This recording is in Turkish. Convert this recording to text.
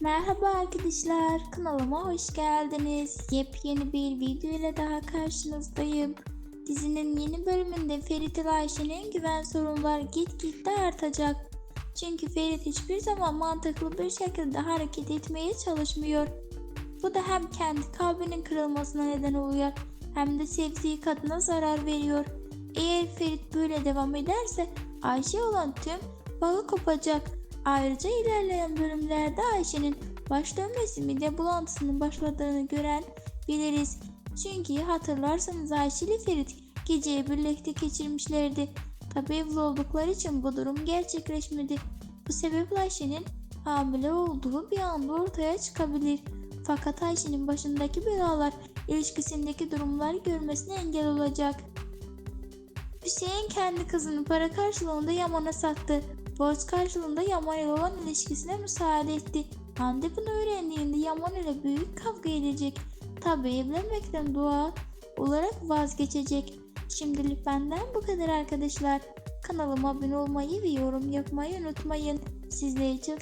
Merhaba arkadaşlar, kanalıma hoş geldiniz. Yepyeni bir video ile daha karşınızdayım. Dizinin yeni bölümünde Ferit ile Ayşe'nin güven sorunları gitgide artacak. Çünkü Ferit hiçbir zaman mantıklı bir şekilde hareket etmeye çalışmıyor. Bu da hem kendi kalbinin kırılmasına neden oluyor hem de sevdiği kadına zarar veriyor. Eğer Ferit böyle devam ederse Ayşe olan tüm bağı kopacak. Ayrıca ilerleyen bölümlerde Ayşe'nin baş dönmesi mide bulantısının başladığını gören biliriz. Çünkü hatırlarsanız Ayşe ile Ferit geceyi birlikte geçirmişlerdi. Tabi evli oldukları için bu durum gerçekleşmedi. Bu sebeple Ayşe'nin hamile olduğu bir anda ortaya çıkabilir. Fakat Ayşe'nin başındaki belalar ilişkisindeki durumlar görmesine engel olacak. Hüseyin kendi kızını para karşılığında Yaman'a sattı. Borç karşılığında Yaman ile olan ilişkisine müsaade etti. Hande bunu öğrendiğinde Yaman ile büyük kavga edecek. Tabi evlenmekten doğal olarak vazgeçecek. Şimdilik benden bu kadar arkadaşlar. Kanalıma abone olmayı ve yorum yapmayı unutmayın. Sizleri çok